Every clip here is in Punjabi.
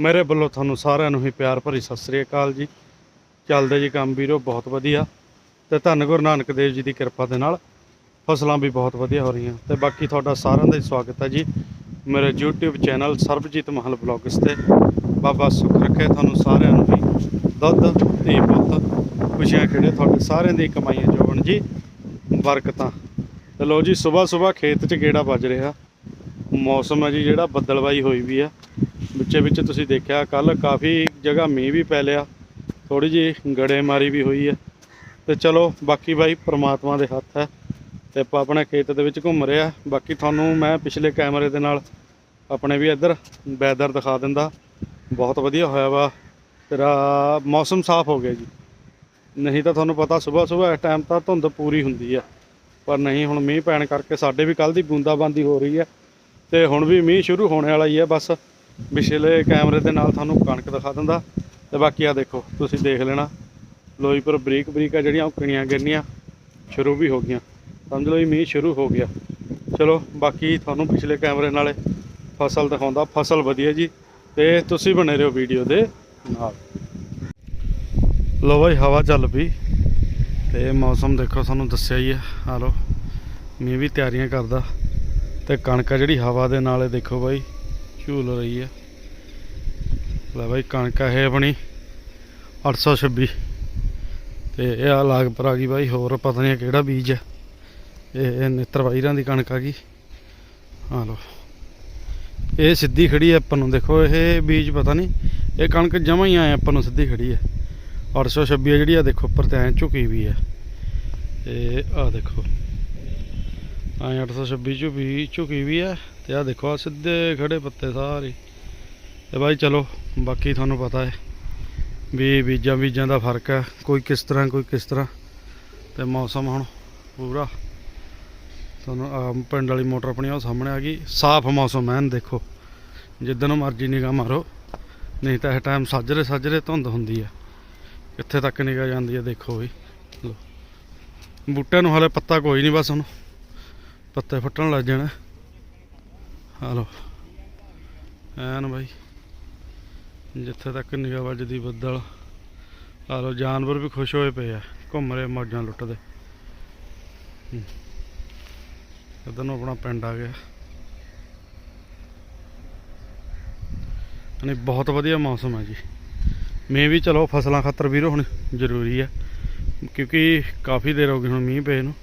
ਮੇਰੇ ਵੱਲੋਂ ਤੁਹਾਨੂੰ ਸਾਰਿਆਂ ਨੂੰ ਹੀ ਪਿਆਰ ਭਰੀ ਸਤਿ ਸ੍ਰੀ ਅਕਾਲ ਜੀ। ਚੱਲਦੇ ਜੀ ਕੰਮ ਵੀਰੋ, ਬਹੁਤ ਵਧੀਆ। ਤੇ ਧੰਨ ਗੁਰੂ ਨਾਨਕ ਦੇਵ ਜੀ ਦੀ ਕਿਰਪਾ ਦੇ ਨਾਲ ਫਸਲਾਂ ਵੀ ਬਹੁਤ ਵਧੀਆ ਹੋ ਰਹੀਆਂ। ਤੇ ਬਾਕੀ ਤੁਹਾਡਾ ਸਾਰਿਆਂ ਦਾ ਹੀ ਸਵਾਗਤ ਹੈ ਜੀ। ਮੇਰੇ YouTube ਚੈਨਲ ਸਰਬਜੀਤ ਮਹਲ ਬਲੌਗਸ ਤੇ ਬਾਬਾ ਸੁੱਖ ਰੱਖੇ ਤੁਹਾਨੂੰ ਸਾਰਿਆਂ ਨੂੰ ਵੀ ਦੁੱਧ ਤੇ ਪੁੱਤ, ਖੁਸ਼ੀਆਂ ਖੇੜੇ ਤੁਹਾਡੇ ਸਾਰਿਆਂ ਦੀ ਕਮਾਈਆਂ ਜੋਬਣ ਜੀ। ਬਰਕਤਾਂ। ਤੇ ਲੋ ਜੀ ਸਵੇਰ ਸਵੇਰ ਖੇਤ 'ਚ ਗੇੜਾ ਵੱਜ ਰਿਹਾ। ਮੌਸਮ ਹੈ ਜੀ ਜਿਹੜਾ ਬੱਦਲਵਾਈ ਹੋਈ ਵੀ ਆ। ਵਿੱਚੇ ਵਿੱਚ ਤੁਸੀਂ ਦੇਖਿਆ ਕੱਲ ਕਾਫੀ ਜਗ੍ਹਾ ਮੀਂਹ ਵੀ ਪੈ ਲਿਆ ਥੋੜੀ ਜੀ ਗੜੇਮਾਰੀ ਵੀ ਹੋਈ ਹੈ। ਤੇ ਚਲੋ, ਬਾਕੀ ਬਾਈ ਪ੍ਰਮਾਤਮਾ ਦੇ ਹੱਥ ਹੈ, ਤੇ ਆਪਾਂ ਆਪਣੇ ਖੇਤ ਦੇ ਵਿੱਚ ਘੁੰਮ ਰਿਹਾ ਬਾਕੀ ਤੁਹਾਨੂੰ ਮੈਂ ਪਿਛਲੇ ਕੈਮਰੇ ਦੇ ਨਾਲ ਆਪਣੇ ਵੀ ਇੱਧਰ ਵੈਦਰ ਦਿਖਾ ਦਿੰਦਾ। ਬਹੁਤ ਵਧੀਆ ਹੋਇਆ ਵਾ, ਤੇਰਾ ਮੌਸਮ ਸਾਫ਼ ਹੋ ਗਿਆ ਜੀ। ਨਹੀਂ ਤਾਂ ਤੁਹਾਨੂੰ ਪਤਾ ਸਵੇਰ ਸਵੇਰ ਇਸ ਟਾਈਮ ਤਾਂ ਧੁੰਦ ਪੂਰੀ ਹੁੰਦੀ ਆ, ਪਰ ਨਹੀਂ, ਹੁਣ ਮੀਂਹ ਪੈਣ ਕਰਕੇ ਸਾਡੇ ਵੀ ਕੱਲ ਦੀ ਬੂੰਦਾਬਾਂਦੀ ਹੋ ਰਹੀ ਹੈ, ਤੇ ਹੁਣ ਵੀ ਮੀਂਹ ਸ਼ੁਰੂ ਹੋਣੇ ਵਾਲਾ ਹੀ ਹੈ ਬਸ। ਪਿਛਲੇ ਕੈਮਰੇ ਦੇ ਨਾਲ ਤੁਹਾਨੂੰ ਕਣਕ ਦਿਖਾ ਦਿੰਦਾ। ਤੇ ਬਾਕੀ ਆ ਦੇਖੋ, ਤੁਸੀਂ ਦੇਖ ਲੈਣਾ। ਲੋਈਪੁਰ ਬਰੀਕ ਬਰੀਕ ਆ ਜਿਹੜੀਆਂ, ਉਹ ਕਿਣੀਆਂ ਗਿਰਨੀਆਂ, ਸ਼ੁਰੂ ਵੀ ਹੋ ਗਈਆਂ। ਸਮਝ ਲਓ ਜੀ, ਮੀਂਹ ਸ਼ੁਰੂ ਹੋ ਗਿਆ। ਚਲੋ, ਬਾਕੀ ਤੁਹਾਨੂੰ ਪਿਛਲੇ ਕੈਮਰੇ ਨਾਲੇ ਫਸਲ ਦਿਖਾਉਂਦਾ। ਫਸਲ ਵਧੀਆ ਜੀ। ਤੇ ਤੁਸੀਂ ਬਣੇ ਰਹੋ ਵੀਡੀਓ ਦੇ ਨਾਲ। ਲੋ ਬਾਈ, ਹਵਾ ਚੱਲ ਪਈ। ਤੇ ਮੌਸਮ ਦੇਖੋ ਤੁਹਾਨੂੰ ਦੱਸਿਆ ਹੀ ਹੈ ਆ ਲੋ ਮੀਂਹ ਵੀ ਤਿਆਰੀਆਂ ਕਰਦਾ। ਤੇ ਕਣਕ ਜਿਹੜੀ ਹਵਾ ਦੇ ਨਾਲ ਦੇਖੋ ਬਾਈ। ਝੂਲ ਰਹੀ ਹੈ। ਲੈ ਬਾਈ, ਕਣਕ ਆ ਇਹ ਆਪਣੀ 826 ਤੇ ਇਹ ਆ ਲਾਗ ਪਰ ਆ ਗਈ ਬਾਈ, ਹੋਰ ਪਤਾ ਨਹੀਂ ਕਿਹੜਾ ਬੀਜ ਹੈ ਇਹ ਇਹ ਨਿੱਤਰ ਵਾਈਰਾਂ ਦੀ ਕਣਕ ਆ ਗਈ। ਆ ਲੋ ਇਹ ਸਿੱਧੀ ਖੜੀ ਹੈ ਆਪਾਂ ਨੂੰ, ਦੇਖੋ ਇਹ ਬੀਜ ਪਤਾ ਨਹੀਂ, ਇਹ ਕਣਕ ਜਮਾਂ ਹੀ ਆਏ ਆਪਾਂ ਨੂੰ ਸਿੱਧੀ ਖੜੀ ਹੈ 826 ਹੈ ਜਿਹੜੀ ਆ, ਦੇਖੋ ਉੱਪਰ ਤੇ ਐਂ ਝੁਕੀ ਵੀ ਹੈ ਤੇ ਆ ਦੇਖੋ, ਐਂ 826 ਚ ਵੀ ਝੁਕੀ ਵੀ ਹੈ ਤੇ ਆ ਦੇਖੋ ਆ ਸਿੱਧੇ ਖੜੇ ਪੱਤੇ ਸਾਰੇ। ਤੇ ਬਾਈ ਚਲੋ, ਬਾਕੀ ਤੁਹਾਨੂੰ ਪਤਾ ਹੈ ਵੀ ਬੀਜਾਂ ਬੀਜਾਂ ਦਾ ਫ਼ਰਕ ਹੈ, ਕੋਈ ਕਿਸ ਤਰ੍ਹਾਂ, ਕੋਈ ਕਿਸ ਤਰ੍ਹਾਂ। ਤੇ ਮੌਸਮ ਹੁਣ ਪੂਰਾ। ਤੁਹਾਨੂੰ ਪਿੰਡ ਵਾਲੀ ਮੋਟਰ ਆਪਣੀ ਉਹ ਸਾਹਮਣੇ ਆ ਗਈ। ਸਾਫ਼ ਮੌਸਮ ਹੈ ਦੇਖੋ। ਜਿੱਦਣ ਮਰਜ਼ੀ ਨਿਗਾਹ ਮਾਰੋ। ਨਹੀਂ ਤਾਂ ਇਹ ਟਾਈਮ ਸਾਜਰੇ ਸਾਜਰੇ ਧੁੰਦ ਹੁੰਦੀ ਹੈ। ਕਿੱਥੇ ਤੱਕ ਨਿਗਾਹ ਜਾਂਦੀ ਹੈ, ਦੇਖੋ ਵੀ। ਬੂਟਿਆਂ ਨੂੰ ਹਲੇ ਪੱਤਾ ਕੋਈ ਨਹੀਂ ਬਸ ਹੁਣ। ਪੱਤੇ ਫੁੱਟਣ ਲੱਗ ਜਾਣਾ। ਹਾਲੋ। ਐਨ ਬਾਈ। ਜਿੱਥੇ ਤੱਕ ਨਿਗਾਹ ਵੱਜਦੀ ਬੱਦਲ। ਹਾਲੋ ਜਾਨਵਰ ਵੀ ਖੁਸ਼ ਹੋਏ ਪਏ ਆ। ਘੁੰਮ ਰਹੇ ਮੌਜਾਂ ਲੁੱਟਦੇ। ਹੂੰ। ਇੱਧਰ ਨੂੰ ਆਪਣਾ ਪਿੰਡ ਆ ਗਿਆ। ਨਹੀਂ, ਬਹੁਤ ਵਧੀਆ ਮੌਸਮ ਹੈ ਜੀ। ਮੀਂਹ ਵੀ ਚਲੋ, ਫਸਲਾਂ ਖਾਤਰ ਵੀਰੋ, ਹੁਣ ਜ਼ਰੂਰੀ ਹੈ ਕਿਉਂਕਿ ਕਾਫੀ ਦੇਰ ਹੋ ਗਈ ਹੁਣ ਮੀਂਹ ਪਏ ਨੂੰ।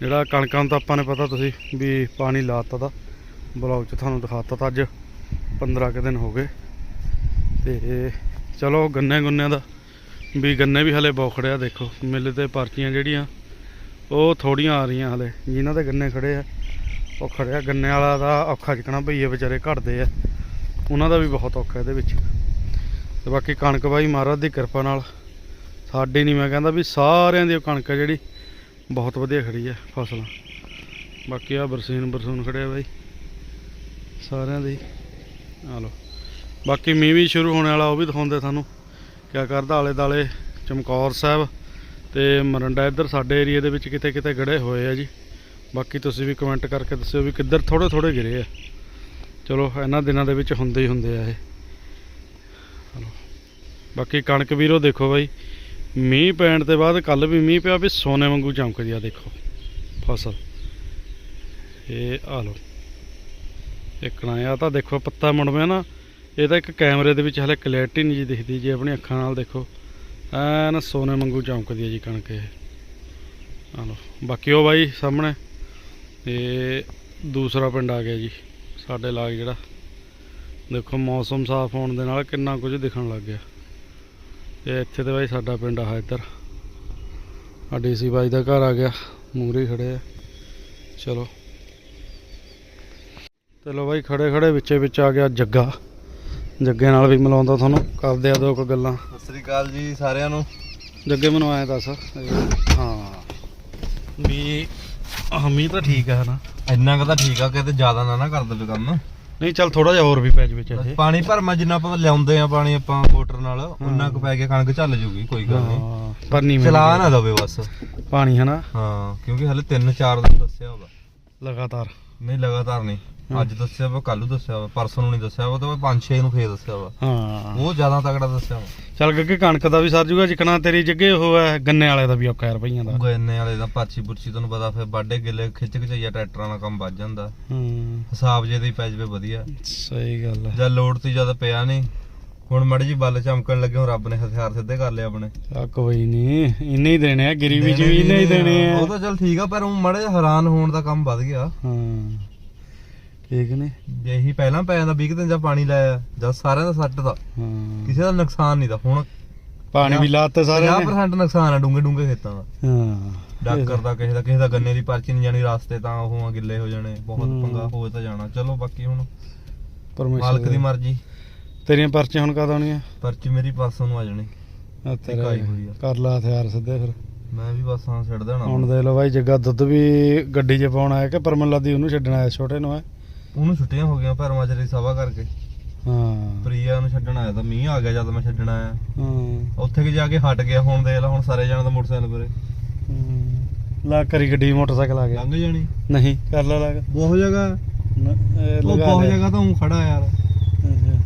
ਜਿਹੜਾ ਕਣਕਾਂ ਨੂੰ ਤਾਂ ਆਪਾਂ ਨੇ ਪਤਾ ਤੁਸੀਂ ਵੀ ਪਾਣੀ ਲਾਤਾ ਦਾ ਬਲੌਗ 'ਚ ਤੁਹਾਨੂੰ ਦਿਖਾਤਾ ਤਾਂ ਅੱਜ 15 ਕੁ ਦਿਨ ਹੋ ਗਏ। ਤੇ ਚਲੋ ਗੰਨੇ ਗੁੰਨਿਆਂ ਦਾ ਵੀ ਗੰਨੇ ਵੀ ਹਲੇ ਬੌਖੜਿਆ ਦੇਖੋ ਮਿੱਲ ਤੇ ਪਰਚੀਆਂ ਜਿਹੜੀਆਂ, ਉਹ ਥੋੜੀਆਂ ਆ ਰਹੀਆਂ ਹਲੇ। ਜਿਨ੍ਹਾਂ ਦੇ ਗੰਨੇ ਖੜੇ ਆ, ਉਹ ਖੜਿਆ ਗੰਨੇ ਵਾਲਾ ਦਾ ਔਖਾ ਚੱਕਣਾ ਭਈਏ ਵਿਚਾਰੇ ਘੜਦੇ ਆ। ਉਹਨਾਂ ਦਾ ਵੀ ਬਹੁਤ ਔਖਾ ਇਹਦੇ ਵਿੱਚ। ਤੇ ਬਾਕੀ ਕਣਕ ਬਾਈ ਮਹਾਰਾਜ ਦੀ ਕਿਰਪਾ ਨਾਲ ਸਾਡੀ ਨਹੀਂ ਮੈਂ ਕਹਿੰਦਾ ਵੀ ਸਾਰਿਆਂ ਦੀ ਉਹ ਕਣਕ ਹੈ ਜਿਹੜੀ ਬਹੁਤ ਵਧੀਆ ਖੜੀ ਹੈ ਫਸਲਾਂ। ਬਾਕੀ ਆ ਬਰਸੀਨ ਬਰਸੂਨ ਖੜਿਆ ਬਾਈ। ਸਾਰਿਆਂ ਦੀ ਆ ਲਓ। ਬਾਕੀ ਮੀਂਹ ਵੀ ਸ਼ੁਰੂ ਹੋਣ ਵਾਲਾ, ਉਹ ਵੀ ਦਿਖਾਉਂਦੇ ਤੁਹਾਨੂੰ। ਕਿਆ ਕਰਦਾ ਆਲੇ ਦਾਲੇ ਚਮਕੌਰ ਸਾਹਿਬ ਤੇ ਮਰੰਡਾ ਇੱਧਰ ਸਾਡੇ ਏਰੀਆ ਦੇ ਵਿੱਚ ਕਿਤੇ ਕਿਤੇ ਗੜੇ ਹੋਏ ਆ ਜੀ। ਬਾਕੀ ਤੁਸੀਂ ਵੀ ਕਮੈਂਟ ਕਰਕੇ ਦੱਸਿਓ ਵੀ ਕਿੱਧਰ ਥੋੜੇ ਥੋੜੇ ਗਿਰੇ ਆ। ਚਲੋ, ਇਹਨਾਂ ਦਿਨਾਂ ਦੇ ਵਿੱਚ ਹੁੰਦੇ ਹੀ ਹੁੰਦੇ ਆ ਇਹ। ਬਾਕੀ ਕਣਕ ਵੀਰੋ ਦੇਖੋ ਬਾਈ, ਮੀਂਹ ਪੈਣ ਤੋਂ ਬਾਅਦ ਕੱਲ ਵੀ ਮੀਂਹ ਪਿਆ, ਵੀ ਸੋਨੇ ਵਾਂਗੂ ਚਮਕਦੀ ਆ ਦੇਖੋ। ਫਸਲ। ਇਹ ਆ ਲਓ। ਇੱਕਣਾ ਆ ਤਾਂ ਦੇਖੋ ਪੱਤਾ ਮੁੜਵੇਂ ਨਾ, ਇਹ ਤਾਂ ਇੱਕ ਕੈਮਰੇ ਦੇ ਵਿੱਚ ਹਲੇ ਕਲੈਰਿਟੀ ਨਹੀਂ ਜੀ ਦਿਖਦੀ ਜੀ ਆਪਣੀ ਅੱਖਾਂ ਨਾਲ ਦੇਖੋ। ਐਨ ਸੋਨੇ ਵਾਂਗੂ ਚਮਕਦੀ ਹੈ ਜੀ ਕਣਕ ਇਹ। ਆ ਲਓ, ਬਾਕੀ ਉਹ ਬਾਈ ਸਾਹਮਣੇ ਇਹ ਦੂਸਰਾ ਪਿੰਡ ਆ ਗਿਆ ਜੀ, ਸਾਡੇ ਲਾਗ ਜਿਹੜਾ। ਦੇਖੋ ਮੌਸਮ ਸਾਫ਼ ਹੋਣ ਦੇ ਨਾਲ ਕਿੰਨਾ ਕੁਝ ਦਿਖਣ ਲੱਗ ਗਿਆ। ਤੇ ਇੱਥੇ ਤੇ ਬਾਈ ਸਾਡਾ ਪਿੰਡ ਆ ਇੱਧਰ। ਆ ਡੀਸੀ ਬਾਈ ਦਾ ਘਰ ਆ ਗਿਆ ਮੂਰੇ ਖੜੇ ਆ। ਚਲੋ। ਚਲੋ ਬਾਈ ਖੜੇ ਖੜੇ ਵਿੱਚੇ ਵਿੱਚ ਆ ਗਿਆ ਜੱਗਾ। ਜੱਗੇ ਨਾਲ ਵੀ ਮਿਲਾਉਂਦਾ ਤੁਹਾਨੂੰ ਕਰਦੇ ਆ ਦੋ ਕੁ ਗੱਲਾਂ। ਸਤਿ ਸ੍ਰੀ ਅਕਾਲ ਜੀ ਸਾਰਿਆਂ ਨੂੰ। ਜੱਗੇ ਮੈਨੂੰ ਆਇਆ ਦੱਸ ਹਾਂ। ਵੀ ਹਮੀ ਤਾਂ ਠੀਕ ਹੈ ਨਾ ਇੰਨਾ ਕੁ ਤਾਂ ਠੀਕ ਆ ਕਿਤੇ ਜ਼ਿਆਦਾ ਨਾ ਨਾ ਕਰ ਦੇਵੇ ਕੰਮ। ਨਹੀਂ ਚੱਲ ਥੋੜਾ ਜਿਹਾ ਹੋਰ ਵੀ ਪੈ ਜਵੇ ਚਾਹੇ। ਪਾਣੀ ਭਰਮਾ ਜਿੰਨਾ ਆਪਾਂ ਲਿਆਉਂਦੇ ਆ ਪਾਣੀ ਆਪਾਂ ਮੋਟਰ ਨਾਲ ਉਹਨਾਂ ਕੁ ਪੈ ਕੇ ਕਣਕ ਚੱਲ ਜੂਗੀ ਕੋਈ ਗੱਲ ਨਹੀਂ। ਪਰ ਨਹੀਂ ਚਲਾ ਨਾ ਦਵੇ ਬਸ। ਪਾਣੀ ਹੈ ਨਾ ਹਾਂ ਕਿਉਂਕਿ ਹਲੇ 3-4 ਦਿਨ ਦੱਸਿਆ ਹੋਗਾ ਲਗਾਤਾਰ। ਨਹੀਂ ਲਗਾਤਾਰ ਨਹੀਂ। ਅੱਜ ਦੱਸਿਆ ਵਾ ਕੱਲ ਨੂੰ ਦੱਸਿਆ ਵਾ ਪਰਸੋਂ ਨੂੰ ਨਹੀਂ ਦੱਸਿਆ ਵਾ ਤੇ 5-6 ਨੂੰ ਫੇਰ ਦੱਸਿਆ ਵਾ। ਹਾਂ। ਉਹ ਜ਼ਿਆਦਾ ਤਗੜਾ ਦੱਸਿਆ ਵਾ। ਚੱਲ ਗੱਗੇ ਕਣਕ ਦਾ ਵੀ ਸਰ ਜੂਗਾ ਜਿਕਣਾ ਤੇਰੀ ਜੱਗੇ ਉਹ ਹੈ ਗੰਨੇ ਵਾਲੇ ਦਾ ਵੀ ਔਖਾ ਯਾਰ ਭਈਆਂ ਦਾ। ਗੰਨੇ ਵਾਲੇ ਦਾ ਪਰਚੀ ਪੁਰਚੀ ਤੁਹਾਨੂੰ ਪਤਾ ਫਿਰ ਬਾਡੇ ਗਿੱਲੇ ਖਿੱਚ ਖਿਚਈਆ ਟਰੈਕਟਰਾਂ ਨਾਲ ਕੰਮ ਵੱਜ ਜਾਂਦਾ। ਹੂੰ। ਹਿਸਾਬ ਜੇ ਦੀ ਪੈ ਜਵੇ ਵਧੀਆ। ਸਹੀ ਗੱਲ ਹੈ। ਜਦ ਲੋਡ ਤੇ ਜਦ ਪਿਆ ਨਹੀਂ। ਹੁਣ ਮੜੀ ਜੀ ਬੱਲ ਚਮਕਣ ਲੱਗੇ ਹੁਣ ਰੱਬ ਨੇ ਹਥਿਆਰ ਸਿੱਧੇ ਕਰ ਲਏ ਆਪਣੇ। ਆ ਕੋਈ ਨਹੀਂ ਇੰਨੇ ਹੀ ਦੇਣੇ ਆ ਗਰੀਬੀ ਚ ਵੀ ਇੰਨੇ ਹੀ ਦੇਣੇ ਆ। ਉਹ ਤਾਂ ਚੱਲ ਠੀਕ ਆ ਪਰ ਉਹ ਮੜੇ ਹੈਰਾਨ ਹੋਣ ਦਾ ਕੰਮ ਵੱਧ ਗਿਆ। ਹਾਂ। ਠੀਕ ਨੇ? ਇਹੀ ਪਹਿਲਾਂ ਪੈ ਜਾਂਦਾ 20 ਦਿਨ ਜਾਂ ਪਾਣੀ ਲਾਇਆ ਜਦ ਸਾਰਿਆਂ ਦਾ ਸੱਟ ਦਾ ਹਾਂ। ਕਿਸੇ ਦਾ ਨੁਕਸਾਨ ਨਹੀਂ ਦਾ ਹੁਣ ਪਾਣੀ ਵੀ ਲਾਤੇ ਸਾਰੇ ਨੇ। 50% ਨੁਕਸਾਨ ਆ ਡੂੰਗੇ ਡੂੰਗੇ ਖੇਤਾਂ ਦਾ। ਹਾਂ। ਡਾਕਰ ਦਾ ਕਿਸੇ ਦਾ ਕਿਸੇ ਦਾ ਗੰਨੇ ਦੀ ਪਰਚੀ ਨਹੀਂ ਜਾਣੀ ਰਾਸਤੇ ਤਾਂ ਉਹ ਆ ਗਿੱਲੇ ਹੋ ਜਾਣੇ ਬਹੁਤ। ਪੰਗਾ ਹੋ ਤਾਂ ਜਾਣਾ। ਚਲੋ ਬਾਕੀ ਹੁਣ ਪਰਮੇਸ਼ਰ ਮਾਲਕ ਦੀ ਮਰਜ਼ੀ। ਤੇਰੀਆਂ ਪਰਚੀਆਂ ਹੁਣ ਕਦ ਆਉਣੀਆਂ? ਪਰਚੀ ਮੇਰੀ ਪਰਸੋਂ ਨੂੰ ਆ ਜਾਣੀ। ਆ ਤੇਰਾ ਆ। ਕਰ ਲਾ ਹਥਿਆਰ ਸਿੱਧੇ ਫਿਰ। ਮੈਂ ਵੀ ਬਸ ਹਾਂ ਛੱਡ ਦੇਣਾ। ਹੁਣ ਦੇਖ ਲਓ ਬਾਈ ਜੱਗਾ ਦੁੱਧ ਵੀ ਗੱਡੀ 'ਚ ਪਾਉਣ ਆਇਆ ਕਿ ਪਰਮਨ ਲਾਦੀ ਉਹਨੂੰ ਛੱਡਣਾ ਆਇਆ ਛੋਟੇ ਨੂੰ ਹੈ? ਉਹਨੂੰ ਛੁੱਟੀਆਂ ਹੋ ਗਈਆਂ ਭਰਮਾਂ ਦੀ ਸਭਾ ਕਰਕੇ। ਹਾਂ। ਪ੍ਰੀਆ ਨੂੰ ਛੱਡਣ ਆਇਆ ਤਾਂ ਮੀਂਹ ਆ ਗਿਆ ਜਦ ਮੈਂ ਛੱਡਣ ਆਇਆ। ਹਾਂ। ਉੱਥੇ ਕਿ ਜਾ ਕੇ ਹਟ ਗਿਆ ਹੁਣ ਦੇਖ ਲੈ ਹੁਣ ਸਾਰੇ ਜਾਣ ਦਾ ਮੋਟਰਸਾਈਕਲ ਪਰੇ। ਹੂੰ। ਲਾ ਕਰੀ ਗੱਡੀ ਮੋਟਰਸਾਈਕਲ ਆ ਗਿਆ। ਲੰਘ ਜਾਣੀ। ਨਹੀਂ। ਕਰ ਲਾ ਲੱਗ ਬਹੁਤ ਜਗ੍ਹਾ। ਉਹ ਲਗਾ ਬਹੁਤ। ਜਗ੍ਹਾ ਤਾਂ ਉਹ ਖੜਾ ਯਾਰ।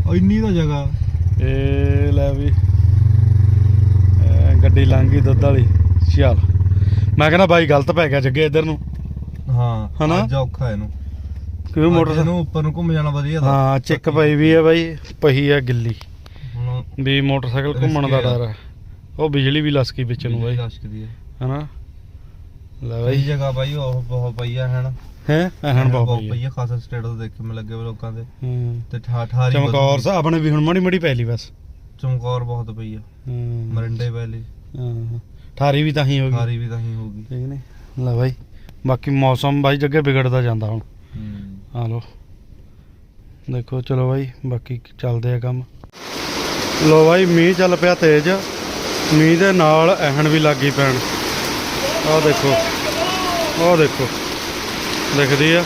ਉਹ ਇੰਨੀ ਤਾਂ ਜਗ੍ਹਾ। ਇਹ ਲੈ ਵੀ। ਗੱਡੀ ਲੰਘ ਗਈ ਦੁੱਧ ਵਾਲੀ। ਚੱਲ ਮੈਂ ਕਹਿੰਦਾ ਬਾਈ ਗਲਤ ਪੈ ਗਿਆ ਜੱਗੇ ਇੱਧਰ ਨੂੰ। ਹਾਂ ਹਨਾ? ਅੱਜ ਔਖਾ ਇਹਨੂੰ। ਕਿਉਂ ਮੋਟਰਸਾਈਕਲ? ਇਹਨੂੰ ਉੱਪਰ ਨੂੰ ਘੁੰਮ ਜਾਣਾ ਵਧੀਆ ਤਾਂ। ਹਾਂ ਚਿੱਕ ਪਈ ਵੀ ਹੈ ਬਾਈ ਪਹੀ ਹੈ ਗਿੱਲੀ। ਹੁਣ ਵੀ ਮੋਟਰਸਾਈਕਲ ਘੁੰਮਣ ਦਾ ਆ। ਡਰ ਹੈ ਉਹ ਬਿਜਲੀ ਵੀ ਲਸਕੀ ਵਿੱਚ ਨੂੰ ਬਾਈ। ਲਸ਼ਕਦੀ ਹਨਾ? ਲੈ ਬਾਈ। ਜਗ੍ਹਾ ਬਾਈ ਉਹ ਬਹੁਤ ਪਈ ਆ ਹਨ ਹੈ? ਐਹਣ ਬਹੁਤ ਪਈ ਆ। ਖਾਸਾ ਸਟੇਟਸ ਦੇਖੇ ਮੈਂ ਲੱਗੇ ਲੋਕਾਂ ਦੇ। ਹੂੰ। ਤੇ ਠਾ ਠਾਰੀ ਚਮਕੌਰ ਸਾਹਿਬ ਆਪਣੇ ਵੀ ਹੁਣ ਮੜੀ ਮੜੀ ਪੈ ਲਈ ਬਸ। ਚਮਕੌਰ ਬਹੁਤ ਪਈ ਆ। ਹੂੰ। ਮਰਿੰਡੇ ਪੈਲੀ ਹਾਂ। ਠਾਰੀ ਵੀ ਤਾਂ ਹੀ ਹੋ ਗਈ। ਠਾਰੀ ਵੀ ਤਾਂ ਹੀ ਹੋਊਗੀ ਠੀਕ ਨੇ? ਲੈ ਬਾਈ। ਬਾਕੀ ਮੌਸਮ ਬਾਈ ਜੱਗੇ ਵਿਗੜਦਾ ਜਾਂਦਾ ਹੁਣ। ਆ ਲੋ ਦੇਖੋ, ਚਲੋ ਬਾਈ, ਬਾਕੀ ਚੱਲਦੇ ਆ ਕੰਮ। ਲੋ ਬਾਈ, ਮੀਂਹ ਚੱਲ ਪਿਆ ਤੇਜ਼। ਮੀਂਹ ਦੇ ਨਾਲ ਐਹਣ ਵੀ ਲੱਗੀ ਪੈਣ। ਆਹ ਦੇਖੋ ਆਹ ਦੇਖੋ। ਦਿਖਦੀ ਆ।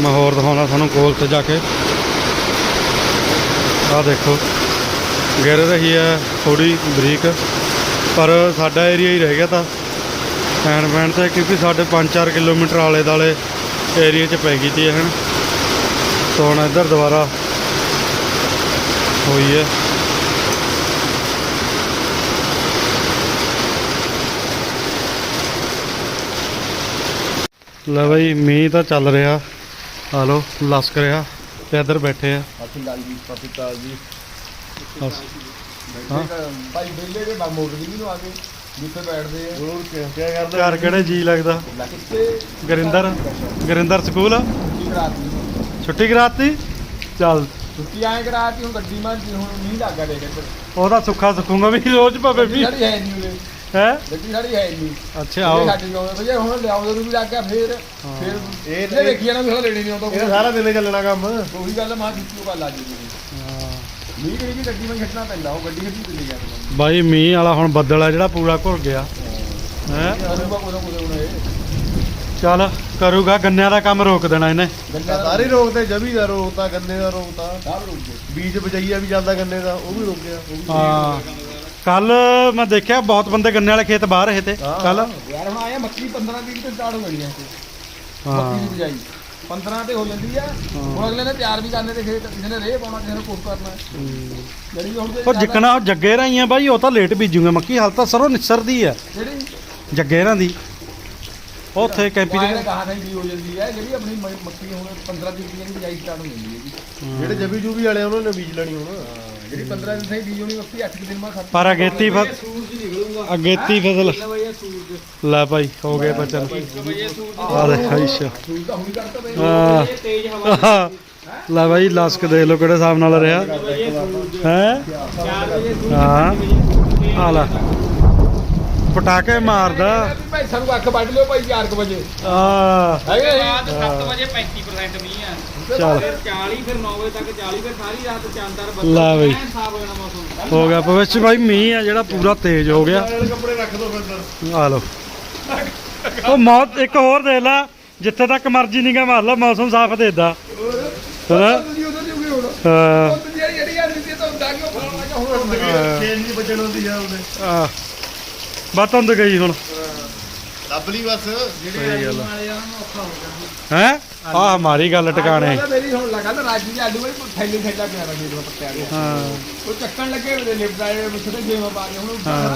ਮੈਂ ਹੋਰ ਦਿਖਾਉਣਾ ਤੁਹਾਨੂੰ ਕੋਲ ਤੇ ਜਾ ਕੇ। ਆਹ ਦੇਖੋ, ਗਿਰ ਰਹੀ ਹੈ ਥੋੜੀ ਬਰੀਕ, ਪਰ ਸਾਡਾ ਏਰੀਆ ਹੀ ਰਹਿ ਗਿਆ ਤਾਂ। ਪੈਣ ਪੈਣ ਤੇ ਕਿਉਂਕਿ ਸਾਡੇ 5-4 ਕਿਲੋਮੀਟਰ ਆਲੇ ਦਾਲੇ ਏਰੀਆ 'ਚ ਪੈ ਗਈ ਤੀ ਹਨ ਸੋ ਹੁਣ ਇੱਧਰ ਦੁਬਾਰਾ ਹੋਈ ਹੈ। ਲੈ ਬਈ ਮੀਂਹ ਤਾਂ ਚੱਲ ਰਿਹਾ। ਆ ਲੋ ਲਸਕ ਰਿਹਾ ਤੇ ਇੱਧਰ ਬੈਠੇ ਆ। ਜੀ ਸਤਿ ਸ਼੍ਰੀ ਜੀ। ਬਸ। ਹਾਂ। ਭਾਈ ਬੇਲੇ ਦੇ ਮੋਟਰ ਜੀ ਨੂੰ ਆ ਕੇ। ਜਿੱਥੇ ਬੈਠਦੇ ਆ। ਹੋਰ ਕੀ ਕੀ ਕਰਦੇ? ਘਰ ਕਿਹੜੇ ਜੀ ਲੱਗਦਾ? ਕਿੱਥੇ ਗੁਰਿੰਦਰ। ਗੁਰਿੰਦਰ ਸਕੂਲ? ਛੁੱਟੀ ਕਰਾਤੀ। ਛੁੱਟੀ ਕਰਾਤੀ? ਚੱਲ। ਛੁੱਟੀ ਆਏ ਕਰਾਤੀ ਹੁਣ ਗੱਡੀ ਮਾਰ ਹੁਣ ਨਹੀਂ ਲੱਗਾ ਦੇਖ ਇੱਧਰ। ਉਹਦਾ ਸੁੱਖਾ ਸੁੱਖੂਗਾ ਵੀ ਰੋਜ਼ ਪਵੇ ਗੱਡੀ ਵੀ ਸਾਡੀ ਹੈ ਨਹੀਂ ਉਰੇ। ਹੈ? ਗੱਡੀ ਸਾਡੀ ਹੈ ਨਹੀਂ। ਅੱਛਾ ਆਓ। ਸਾਡੀ ਆਉਂਦੇ ਭਈਆ ਹੁਣ ਲਿਆਉਂਦੇ ਨੂੰ ਵੀ ਲੱਗ ਗਿਆ ਫੇਰ। ਫੇਰ ਇਹ ਦੇਖੀ ਜਾਣਾ ਵੀ ਹੁਣ ਲੈਣੀ ਨਹੀਂ ਆਉਂਦਾ ਇਹ ਸਾਰਾ ਦਿਨ ਚੱਲਣਾ ਕੰਮ। ਉਹੀ ਗੱਲ ਮਾਂ ਦਿੱਤੀ ਗੱਲ ਆ ਜੀ ਮੀਂਹ ਕਹੀ ਜੀ ਗੱਡੀ ਮੈਂ ਛੱਡਣਾ ਪੈਂਦਾ ਉਹ ਗੱਡੀ ਖੱਡੀ ਚੱਲੀ ਜਾਂਦੀ ਬਾਈ ਮੀਂਹ ਵਾਲਾ ਹੁਣ ਬੱਦਲ ਆ ਜਿਹੜਾ ਪੂਰਾ ਘੁਲ ਗਿਆ। ਹੈ? ਚੱਲ ਕਰੂਗਾ ਗੰਨਿਆਂ ਦਾ ਕੰਮ ਰੋਕ ਦੇਣਾ ਇਹਨੇ। ਗੰਨਾ ਸਾਰੇ ਰੋਕਦੇ ਜਵੀ ਦਾ ਰੋਕਤਾ ਗੰਨੇ ਦਾ ਰੋਕਤਾ। ਸਭ ਰੁਕ ਗਏ ਬੀਜ ਬਜਈਆ ਵੀ ਚੱਲਦਾ ਗੰਨੇ ਦਾ ਉਹ ਵੀ ਰੁਕ ਗਿਆ ਉਹ ਵੀ ਹਾਂ। ਕੱਲ ਮੈਂ ਦੇਖਿਆ ਬਹੁਤ ਬੰਦੇ ਗੰਨੇ ਵਾਲੇ ਖੇਤ ਬਾਹਰ ਰਹੇ ਤੇ। ਕੱਲ। ਯਾਰ ਹੁਣ ਆਇਆ ਮੱਕੀ 15 ਦਿਨ ਤੇ ਸਟਾਰਟ ਹੋ ਗਈ ਹੈ ਹਾਂ। ਮੱਕੀ ਦੀ ਬਿਜਾਈ। 15 ਤੇ ਹੋ ਜਾਂਦੀ ਆ। ਹੁਣ ਅਗਲੇ ਨੇ ਤਿਆਰ ਵੀ ਕਰਨੇ ਤੇ ਖੇਤ ਕਿਸੇ ਨੇ ਰੇਹ ਪਾਉਣਾ ਕਿਸੇ ਨੇ ਕੁਝ ਕਰਨਾ। ਜਿਹੜੀ ਹੁਣ ਜੇ ਉਹ ਜਿੱਕਣਾ ਉਹ ਜੱਗੇ ਰਾਈਆਂ ਬਾਈ ਉਹ ਤਾਂ ਲੇਟ ਬੀਜੂਗੇ। ਮੱਕੀ ਹਾਲ ਤਾਂ ਸਰੋਂ ਨਿਸਰਦੀ ਆ। ਜਿਹੜੀ ਜੱਗੇ ਰਾਂ ਦੀ। ਉੱਥੇ ਕੈਂਪੀ ਦੇ ਕਹਾ ਨਹੀਂ ਹੋ ਜਾਂਦੀ ਹੈ ਜਿਹੜੀ ਆਪਣੀ ਮ- ਮੱਕੀ ਹੁਣ 15 ਦਿਨ ਦੀ ਬਿਜਾਈ ਸਟਾਰਟ ਹੋ ਜਾਂਦੀ ਹੈ ਜੀ ਜਿਹੜੇ ਜਵੀ ਜੂਬੀ ਵਾਲੇ ਉਹਨਾਂ ਨੇ ਬੀਜ ਲੈਣੀ ਹੁਣ। ਜਿਹੜੀ 15 ਦਿਨ ਸਹੀ ਬੀਜ ਹੋਣੀ ਮੱਕੀ 8 ਦਿਨ ਬਾਅਦ ਖਤਮ। ਪਰ ਅਗੇਤੀ ਫਸਲ ਅਗੇਤੀ ਫਸਲ। ਲੈ ਭਾਈ ਹੋ ਗਏ ਬਚਨ ਆ ਦੇ ਹਾਈਸ਼ਾ ਸੂਰ ਤਾਂ ਹੁਣੀ ਕਰਤਾ ਬਈ। ਹਾਂ। ਲੈ ਭਾਈ ਲਸਕ ਦੇਖ ਲਓ ਕਿਹੜੇ ਹਿਸਾਬ ਨਾਲ ਰਿਹਾ। ਹੈ? ਹਾਂ। ਆ ਲੈ। ਪਟਾਕੇ ਮਾਰਦਾ। ਭਾਈ ਸਾਨੂੰ ਅੱਖ ਵੱਢ ਲਿਓ ਭਾਈ 4 ਵਜੇ। ਆ ਹੈਗੇ? ਰਾਤ 7 ਵਜੇ 35% ਮੀਂਹ ਆ। ਚੱਲ। ਫਿਰ 40 ਫਿਰ 9 ਵਜੇ ਤੱਕ 40 ਫਿਰ ਸਾਰੀ ਰਾਤ ਚਾਂਦਰ ਲੈ ਬਈ। ਸਾਫ਼ ਹੋ ਜਾਣਾ ਮੌਸਮ। ਹੋ ਗਿਆ ਭਵਿਸ਼ ਭਾਈ ਮੀਂਹ ਆ ਜਿਹੜਾ ਪੂਰਾ ਤੇਜ਼ ਹੋ ਗਿਆ। ਕੱਪੜੇ ਰੱਖ ਦੋ ਫਿਰ ਆ ਲਓ। ਉਹ ਮੌਤ ਇੱਕ ਹੋਰ ਦੇਖ ਲੈ ਜਿੱਥੇ ਤੱਕ ਮਰਜ਼ੀ ਨਿਗਾ ਮਾਰ ਲਾ ਮੌਸਮ ਸਾਫ਼ ਦੇਦਾ ਹਾਂ ਤੁਸੀਂ ਉਧਰ ਦੀ ਹੋਈ ਹੁਣ। ਹਾਂ। ਉਹ ਜਿਹੜੀ ਜਿਹੜੀ ਯਾਰ ਦਿੱਤੀ ਤਾਂ ਹੁੰਦਾ ਕਿ ਉਹ ਫਲਾਣਾ ਜਿਹਾ ਹੁਣ ਲੱਗੇ ਚੇਨ ਨਹੀਂ ਵੱਜਣ ਹੁੰਦੀ ਆ ਉਹਦੇ। ਆ। ਬਤੰਦ ਗਈ ਹੁਣ। ਲੱਭ ਲਈ ਬਸ। ਸਹੀ ਗੱਲ ਵਾਲੇ ਆ ਨੂੰ ਔਖਾ ਹੋ ਗਿਆ। ਹੈ? ਆ ਹਮਾਰੀ ਗੱਲ ਟਿਕਾਣੇ। ਮੇਰੀ ਹੁਣ ਲਗਾ ਤਾਂ ਰਾਜੀ ਦੇ ਆਲੂ ਵਾਲੀ ਥੈਲੀ ਥੈਲਾ ਪਿਆ ਖੇਤ ਵਿੱਚ ਪੱਤਿਆਂ ਦੇ। ਹਾਂ। ਉਹ ਚੱਕਣ ਲੱਗੇ ਉਹਦੇ ਲਿਪਟਾਏ ਮੁੱਛ ਗੇਮ ਪਾ ਕੇ ਹੁਣ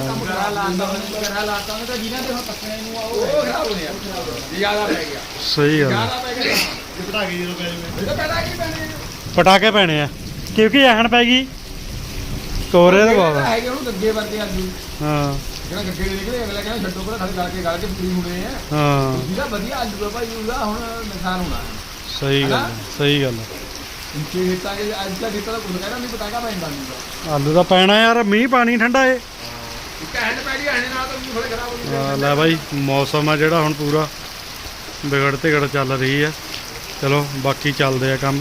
ਕੰਮ ਕਰਾ ਲਾਂਦਾ ਕਰਾ ਲਾਤਾ ਉਹਨੇ ਤਾਂ ਜਿਨ੍ਹਾਂ ਦੇ ਹੁਣ ਪੱਤਿਆਂ ਨੂੰ ਆ ਉਹ ਖਰਾਬ ਹੋ ਗਿਆ। ਜ਼ਿਆਦਾ ਪੈ ਗਿਆ। ਸਹੀ ਗੱਲ। ਜ਼ਿਆਦਾ ਪੈ ਗਿਆ। ਇਹ ਪਟਾ ਕੇ ਜਦੋਂ ਪੈ ਜਾਵੇ। ਇਹ ਤਾਂ ਪੈਦਾ ਕੀ ਪੈਣੇ ਪਟਾਕੇ ਪੈਣੇ ਆ। ਕਿਉਂਕਿ ਐਹਣ ਪੈ ਗਈ। ਕੋਰੇ ਦਾ ਆ। ਹੈਗੇ ਉਹਨੂੰ ਗੱਗੇ ਵਰਗੇ ਆਲੂ। ਹਾਂ। ਜਿਹੜਾ ਗੱਗੇ ਦੇ ਨਿਕਲੇ ਅਗਲਾ ਕਹਿੰਦਾ ਛੱਡੋ ਪਰ ਖਾਲੀ ਗਲ ਕੇ ਗਲ ਕੇ ਪੂਰੀ ਹੋਣੇ ਆ। ਹਾਂ। ਵਧੀਆ ਆਲੂ ਆ ਭਾਈ ਉਹਦਾ ਹੁਣ ਨੁਕਸਾਨ ਹੋਣਾ ਹੈ। ਸਹੀ ਗੱਲ ਸਹੀ ਗੱਲ ਆ। ਇੰਕੇ ਹਿੱਤਾਂ ਕੇ ਅੱਜ ਦਾ ਦਿੱਤਾ ਤਾਂ ਕੁਝ ਕਹਿਣਾ ਨਹੀਂ ਪਟਾਕਾ ਪੈਂਦਾ ਨਹੀਂ ਦਾ ਆਲੂ ਦਾ ਪੈਣਾ ਯਾਰ ਮੀਂਹ ਪਾਣੀ ਠੰਡਾ ਏ ਇੱਕ ਹੈਂਡ ਪੈ ਗਈ ਆਣੇ ਨਾਲ ਤਾਂ ਵੀ ਥੋੜੇ ਖਰਾਬ ਹੋ ਗਈ ਆ, ਲੈ ਬਾਈ ਮੌਸਮ ਆ ਜਿਹੜਾ ਹੁਣ ਪੂਰਾ। ਵਿਗੜ ਤੇ ਗੜ ਚੱਲ ਰਹੀ ਆ ਚਲੋ ਬਾਕੀ ਚੱਲਦੇ ਆ ਕੰਮ।